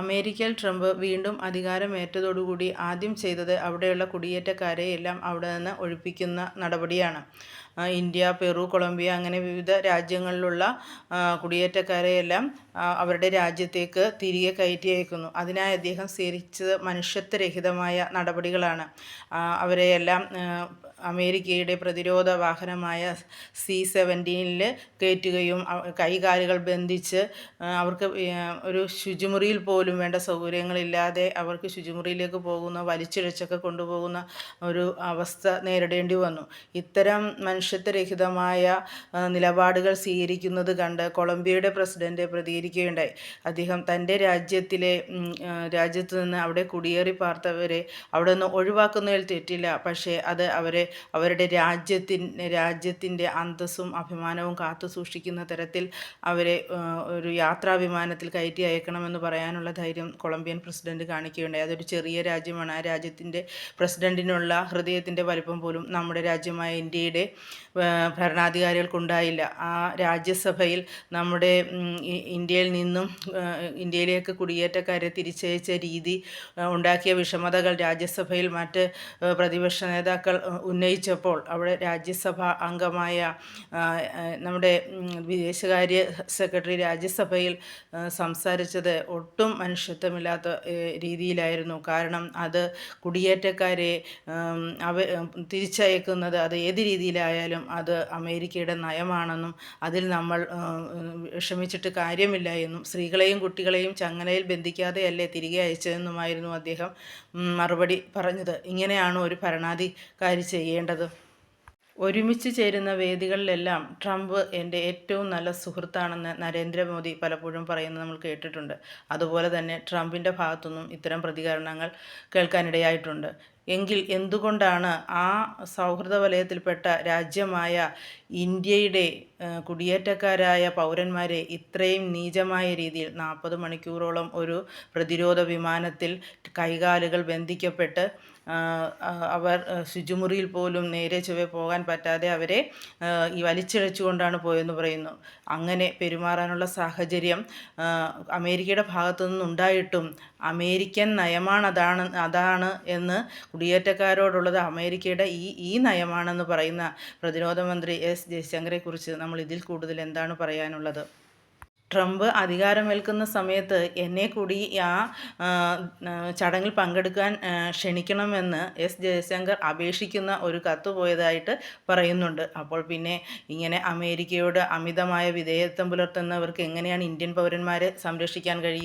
അമേരിക്കയിൽ ട്രംപ് വീണ്ടും അധികാരമേറ്റതോടുകൂടി ആദ്യം ചെയ്തത് അവിടെയുള്ള കുടിയേറ്റക്കാരെ എല്ലാം അവിടെ നിന്ന് ഒഴിപ്പിക്കുന്ന നടപടിയാണ്. ഇന്ത്യ പെറു കൊളംബിയ അങ്ങനെ വിവിധ രാജ്യങ്ങളിലുള്ള കുടിയേറ്റക്കാരെയെല്ലാം അവരുടെ രാജ്യത്തേക്ക് തിരികെ കയറ്റി അയക്കുന്നു. അതിനായി അദ്ദേഹം സ്വീകരിച്ചത് മനുഷ്യത്വരഹിതമായ നടപടികളാണ്. അവരെയെല്ലാം അമേരിക്കയുടെ പ്രതിരോധ വാഹനമായ സി സെവന്റീനിൽ കയറ്റുകയും കൈകാലുകൾ ബന്ധിച്ച് അവർക്ക് ഒരു ശുചിമുറിയിൽ പോലും വേണ്ട സൗകര്യങ്ങളില്ലാതെ അവർക്ക് ശുചിമുറിയിലേക്ക് പോകുന്ന വലിച്ചിഴച്ചൊക്കെ കൊണ്ടുപോകുന്ന ഒരു അവസ്ഥ നേരിടേണ്ടി വന്നു. ഇത്തരം മനുഷ്യത്വരഹിതമായ നിലപാടുകൾ സ്വീകരിക്കുന്നത് കണ്ട് കൊളംബിയയുടെ പ്രസിഡന്റ് പ്രതികരിക്കുകയുണ്ടായി. അദ്ദേഹം തന്റെ രാജ്യത്തിലെ രാജ്യത്ത് നിന്ന് അവിടെ കുടിയേറി പാർത്തവരെ അവിടെ നിന്ന് ഒഴിവാക്കുന്നതിൽ തെറ്റില്ല. പക്ഷേ അത് അവരെ അവരുടെ രാജ്യത്തിൻ രാജ്യത്തിന്റെ അന്തസ്സും അഭിമാനവും കാത്തു സൂക്ഷിക്കുന്ന തരത്തിൽ അവരെ ഒരു യാത്രാ വിമാനത്തിൽ കയറ്റി അയക്കണമെന്ന് പറയാനുള്ള ധൈര്യം കൊളംബിയൻ പ്രസിഡന്റ് കാണിക്കുകയുണ്ടായി. അതൊരു ചെറിയ രാജ്യമാണ്. ആ രാജ്യത്തിന്റെ പ്രസിഡന്റിനുള്ള ഹൃദയത്തിന്റെ വലിപ്പം പോലും നമ്മുടെ രാജ്യമായ ഇന്ത്യയുടെ ഭരണാധികാരികൾക്കുണ്ടായില്ല. ആ രാജ്യസഭയിൽ നമ്മുടെ ഇന്ത്യയിൽ നിന്നും ഇന്ത്യയിലേക്ക് കുടിയേറ്റക്കാരെ തിരിച്ചയച്ച രീതി ഉണ്ടാക്കിയ വിഷമതകൾ രാജ്യസഭയിൽ മറ്റ് പ്രതിപക്ഷ നേതാക്കൾ ഉന്നയിച്ചപ്പോൾ അവിടെ രാജ്യസഭ അംഗമായ നമ്മുടെ വിദേശകാര്യ സെക്രട്ടറി രാജ്യസഭയിൽ സംസാരിച്ചത് ഒട്ടും മനുഷ്യത്വമില്ലാത്ത രീതിയിലായിരുന്നു. കാരണം അത് കുടിയേറ്റക്കാരെ അവ തിരിച്ചയക്കുന്നത് അത് ഏത് രീതിയിലായാലും അത് അമേരിക്കയുടെ നയമാണെന്നും അതിൽ നമ്മൾ വിഷമിച്ചിട്ട് കാര്യമില്ല എന്നും സ്ത്രീകളെയും കുട്ടികളെയും ചങ്ങലയിൽ ബന്ധിക്കാതെയല്ലേ തിരികെ അയച്ചതെന്നുമായിരുന്നു അദ്ദേഹം മറുപടി പറഞ്ഞത്. ഇങ്ങനെയാണ് ഒരു ഭരണാധികാരി ചെയ്യേണ്ടത്? ഒരുമിച്ച് ചേരുന്ന വേദികളിലെല്ലാം ട്രംപ് എന്റെ ഏറ്റവും നല്ല സുഹൃത്താണെന്ന് നരേന്ദ്രമോദി പലപ്പോഴും പറയുന്നത് നമ്മൾ കേട്ടിട്ടുണ്ട്. അതുപോലെ തന്നെ ട്രംപിന്റെ ഭാഗത്തുനിന്നും ഇത്തരം പ്രതികരണങ്ങൾ കേൾക്കാനിടയായിട്ടുണ്ട്. എങ്കിൽ എന്തുകൊണ്ടാണ് ആ സൗഹൃദ വലയത്തിൽപ്പെട്ട രാജ്യമായ ഇന്ത്യയുടെ കുടിയേറ്റക്കാരായ പൗരന്മാരെ ഇത്രയും നീചമായ രീതിയിൽ നാൽപ്പത് മണിക്കൂറോളം ഒരു പ്രതിരോധ വിമാനത്തിൽ കൈകാലുകൾ ബന്ധിക്കപ്പെട്ട് അവർ ശുചിമുറിയിൽ പോലും നേരെ ചൊവ്വെ പോകാൻ പറ്റാതെ അവരെ ഈ വലിച്ചിഴച്ചുകൊണ്ടാണ് പോയെന്ന് പറയുന്നു. അങ്ങനെ പെരുമാറാനുള്ള സാഹചര്യം അമേരിക്കയുടെ ഭാഗത്തു നിന്നുണ്ടായിട്ടും അമേരിക്കൻ നയമാണ് അതാണ് അതാണ് എന്ന് കുടിയേറ്റക്കാരോടുള്ളത് അമേരിക്കയുടെ ഈ ഈ നയമാണെന്ന് പറയുന്ന പ്രതിരോധ മന്ത്രി എസ് ജയശങ്കരെക്കുറിച്ച് നമ്മൾ ഇതിൽ കൂടുതൽ എന്താണ് പറയാനുള്ളത്? ട്രംപ് അധികാരമേൽക്കുന്ന സമയത്ത് എന്നെ കൂടി ആ ചടങ്ങിൽ പങ്കെടുക്കാൻ ക്ഷണിക്കണമെന്ന് എസ് ജയശങ്കർ അപേക്ഷിക്കുന്ന ഒരു കത്ത് പോയതായിട്ട് പറയുന്നുണ്ട്. അപ്പോൾ പിന്നെ ഇങ്ങനെ അമേരിക്കയോട് അമിതമായ വിധേയത്വം പുലർത്തുന്നവർക്ക് എങ്ങനെയാണ് ഇന്ത്യൻ പൗരന്മാരെ സംരക്ഷിക്കാൻ കഴിയുക?